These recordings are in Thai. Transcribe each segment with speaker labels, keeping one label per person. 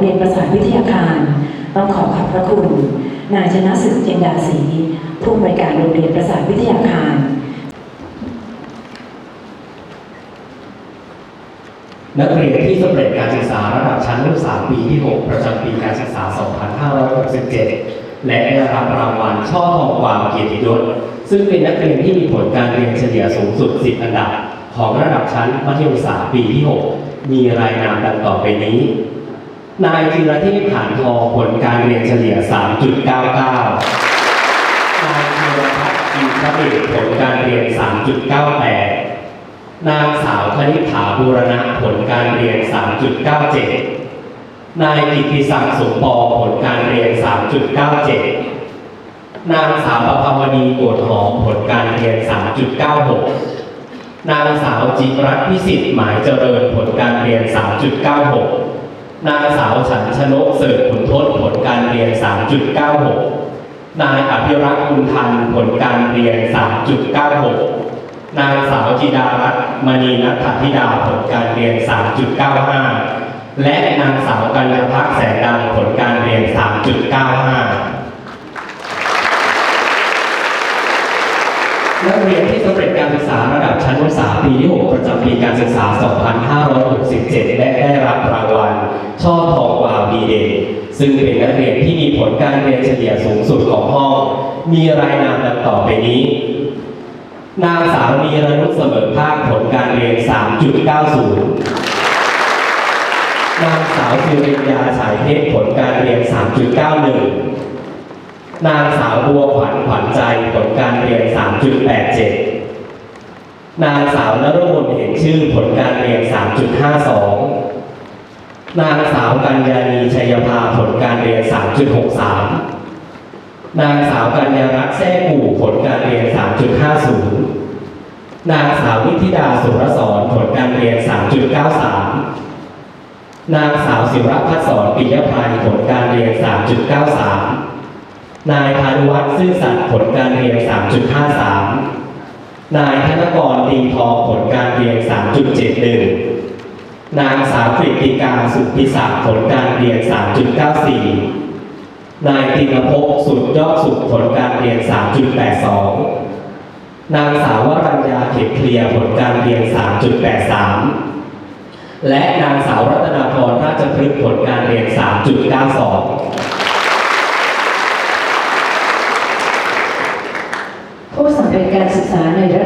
Speaker 1: เรียนประสาวิทยาการ ต้องขอขอบพระคุณ นายชนะศึกเจนดาศรีผู้อำนวยการโรงเรียนประสาวิทยาคาร
Speaker 2: นักเรียนที่สำเร็จการศึกษาระดับชั้นลูกสามปีที่ 6 ประจำปีการศึกษา 2567 และได้รับรางวัลช่อทองกวาวเกียรติยศซึ่งเป็นนักเรียนที่มีผลการเรียนเฉลี่ยสูงสุด 10 อันดับ ของระดับชั้นมัธยมศึกษาปีที่ 6 มีรายนามดังต่อไปนี้ นายธีรเทพผ่านทองผลการเรียนเฉลี่ย 3.99 นายธีรพัฒน์อินทเดชผลการเรียน 3.98 นางสาวคณิษฐาบูรณะผลการเรียน 3.97 นายกิติศักดิ์สมปอผลการเรียน 3.97 นางสาวประภาวดีโกฏหอมผลการเรียน 3.96 นางสาวจิรัตพิสิทธิ์หมายเจริญผลการเรียน 3.96 นางสาวฉันชนกเสร์ชขุนทศผลการเรียน 3.96 นายอภิรักษ์คุณทันผลการเรียน 3.96 นางสาวจิดารัตน์มณีนัทธิดาผลการเรียน 3.95 และนางสาวกัญญาพักแสงดังผลการเรียน 3.95นักเรียน ร็จการะดับชั้นศึกษาปีที่ 6 ประจำปีการศึกษา 2567 และได้รับรางวัล ช่อทองกวาวดีเด่นซึ่งเป็นนักเรียนที่มีผลการเรียนเฉลี่ยสูงสุดของห้อง มีรายนามดังต่อไปนี้ นางสาวนีรนุชเสมอภาคผลการเรียน 3.90 นางสาวสิริยาฉายเพชรผลการเรียน 3.91นางสาวบัวขวัญขวัญใจผลการเรียน 3.87 นางสาวนรมนเห็นชื่อผลการเรียน 3.52 นางสาวกัญญาณีชัยภาผลการเรียน 3.63 นางสาวกัญญารัตน์แท้กู่ผลการเรียน 3.50 นางสาววิธิดาสุรสอนผลการเรียน 3.93 นางสาวศิวรพัฒสอนปิยภัยผลการเรียน 3.93 นายพานุวัฒน์ซื่อสัตย์ผลการเรียน 3.53 นายธนกรตีทองผลการเรียน 3.71 นางสาวกฤติกาสุทธิศักดิ์ผลการเรียน 3.94 นายตินภพสุดยอดสุขผลการเรียน 3.82 นางสาววรัญญาเข็มเคลียผลการเรียน 3.83 และนางสาวรัตนาพรราชพฤกษ์ผลการเรียน 3.92
Speaker 1: ผู้สำเร็จการศึกษาในระ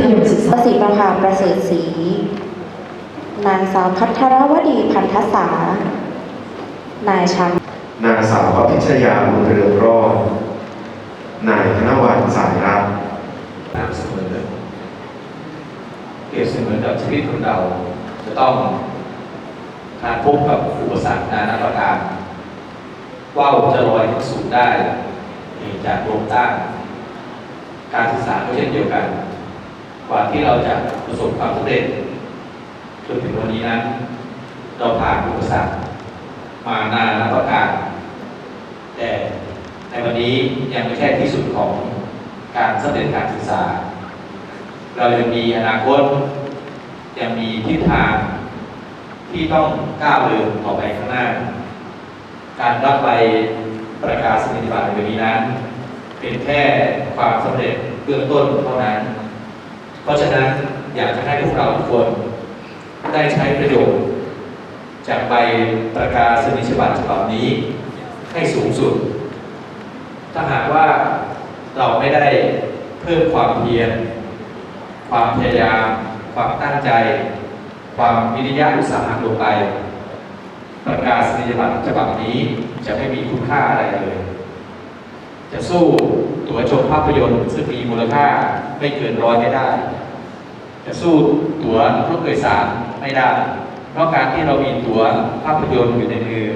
Speaker 1: ดับชั้นมัธยมศึก
Speaker 3: ป
Speaker 1: ษา
Speaker 3: ระสิทธิประภาประเสริฐศรีนางสาวพัทรวดีพันธษานายชัน
Speaker 4: นางสาวอภิชยาบุญเรืองรอดนายธนวัฒน์สายรัตน์
Speaker 5: ตามเสมอเปรียบเสมือนกับชีวิตของเราจะต้องทานพบกับอุปสรรคนานาประการว่าวจะลอยสูงได้จากลมต้านการศึกษาก็เช่นเดียวกัน กว่าที่เราจะประสบความสำเร็จจนถึงวันนี้นั้น เราผ่านอุปสรรคมานานาประการแต่ในวันนี้ยังไม่ใช่ที่สุดของการสำเร็จการศึกษา เรายังมีอนาคตยังมีทิศทางที่ต้องก้าวเดินต่อไปข้างหน้า การรับใบประกาศนียบัตรในวันนี้นั้น เป็นแค่ความสำเร็จเบื้องต้นเท่านั้น เพราะฉะนั้นอยากจะให้พวกเราทุกคนได้ใช้ประโยชน์ จากใบประกาศนียบัตรฉบับนี้ให้สูงสุด ถ้าหากว่าเราไม่ได้เพิ่มความเพียร ความพยายาม ความตั้งใจ ความวิริยะอุตสาหะลงไป ประกาศนียบัตรฉบับนี้จะไม่มีคุณค่าอะไรเลย จะสู้ ตั๋วชมภาพยนตร์ซึ่งมีมูลค่าไม่เกินร้อยไม่ได้ จะสู้ตั๋วรถโดยสารไม่ได้ เพราะการที่เรามีตั๋วภาพยนตร์อยู่ในมือ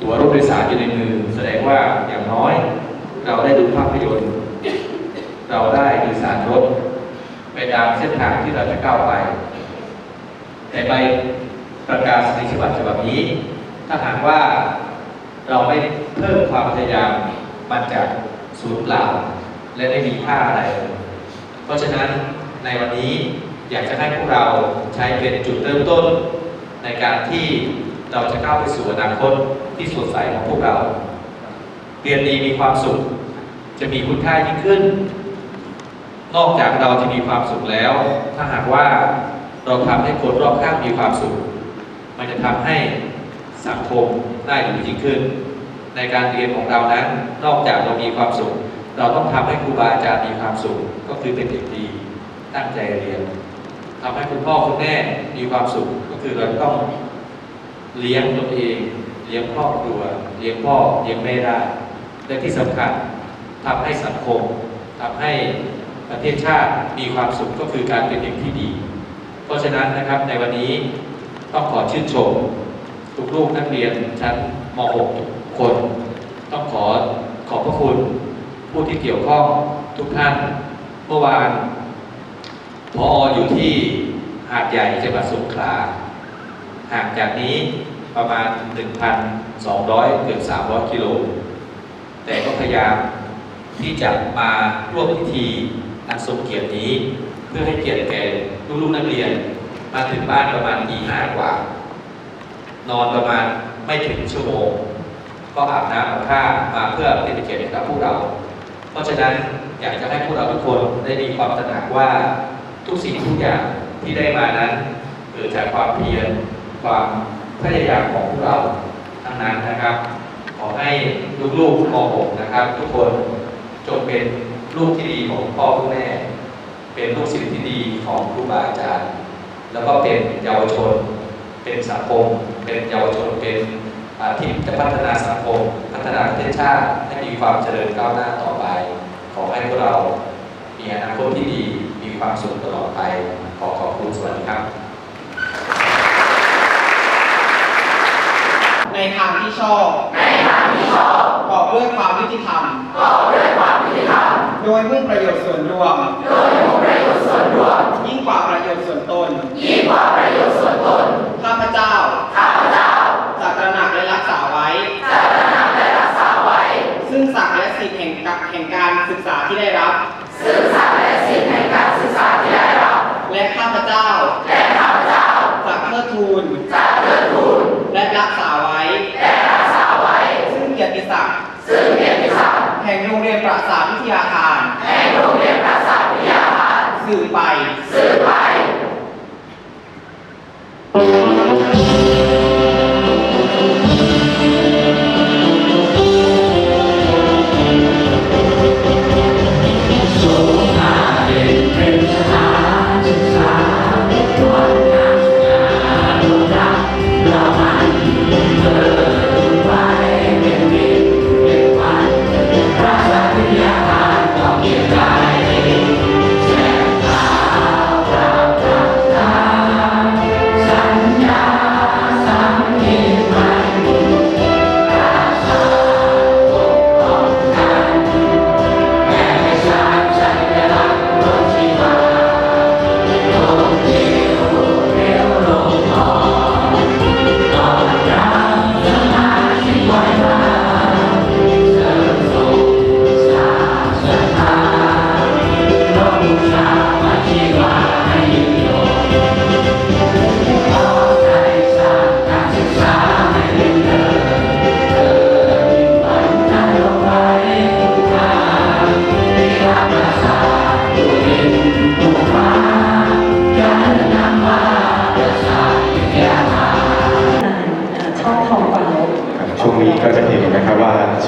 Speaker 5: ตั๋วรถโดยสารอยู่ในมือ แสดงว่าอย่างน้อยเราได้ดูภาพยนตร์ เราได้โดยสารรถไปตามเส้นทางที่เราจะก้าวไป แต่ใบประกาศนียบัตรฉบับนี้ ถ้าหากว่าเราไม่เพิ่มความพยายามมันจะ สูญเปล่า และไม่มีค่าอะไร เพราะฉะนั้นในวันนี้อยากจะให้พวกเราใช้เป็นจุดเริ่มต้น ในการที่เราจะก้าวไปสู่อนาคตที่สดใสของพวกเรา เรียนดีมีความสุข จะมีคุณค่ายิ่งขึ้น นอกจากเราจะมีความสุขแล้ว ถ้าหากว่าเราทำให้คนรอบข้างมีความสุข มันจะทำให้สังคมได้ดียิ่งขึ้น ในการเรียนของเรานั้น นอกจากเรามีความสุข เราต้องทำให้ครูบาอาจารย์มีความสุข ก็คือเป็นเด็กดีตั้งใจเรียนทำให้คุณพ่อคุณแม่มีความสุข ก็คือเราต้องเลี้ยงตนเอง เลี้ยงครอบครัว เลี้ยงพ่อเลี้ยงแม่ได้และที่สำคัญทำให้สังคมทำให้ประเทศชาติมีความสุขก็คือการเป็นเด็กที่ดี เพราะฉะนั้นนะครับในวันนี้ต้องขอชื่นชมทุกลูกนักเรียนชั้นม .6 คนต้องขอขอบพระคุณผู้ที่เกี่ยวข้องทุกท่าน เมื่อวานพออยู่ที่หาดใหญ่จังหวัดสงขลาห่างจากนี้ประมาณ 1,200 เกือบ 300 กิโล แต่ก็พยายามที่จะมาร่วมพิธีอันทรงเกียรตินี้ เพื่อให้เกียรติแก่ลูกๆนักเรียน มาถึงบ้านประมาณตีห้ากว่า นอนประมาณไม่ถึงชั่วโมง ก็อาบน้ำอาบท่ามาเพื่อเป็นเกียรติกับพวกเรา เพราะฉะนั้นอยากจะให้พวกเราทุกคนได้มีความตระหนักว่าทุกสิ่งทุกอย่างที่ได้มานั้นเกิดจากความเพียรความพยายามของพวกเราทั้งนั้นนะครับ ขอให้ลูกๆม .6 นะครับ ทุกคนจงเป็นลูกที่ดีของพ่อคุณแม่ เป็นลูกศิษย์ที่ดีของครูบาอาจารย์ แล้วก็เป็นเยาวชน เป็นสังคม เป็นเยาวชนเป็น ที่จะพัฒนาสังคม พัฒนาประเทศชาติให้มีความเจริญก้าวหน้าต่อไป ขอให้พวกเรา มีอนาคตที่ดี มีความสุขตลอดไป ขอขอบคุณสวัสดีครับ
Speaker 6: ในทางที่ชอบในทางที่ชอบกอบด้วยความยุติธรรมกอบด้วยความยุติธรรม โดยมุ่งประโยชน์ส่วนรวม โดยมุ่งประโยชน์ส่วนรวม ยิ่งกว่าประโยชน์ส่วนตน ยิ่งกว่าประโยชน์ส่วนตน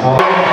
Speaker 6: ว่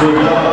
Speaker 6: สุดยอด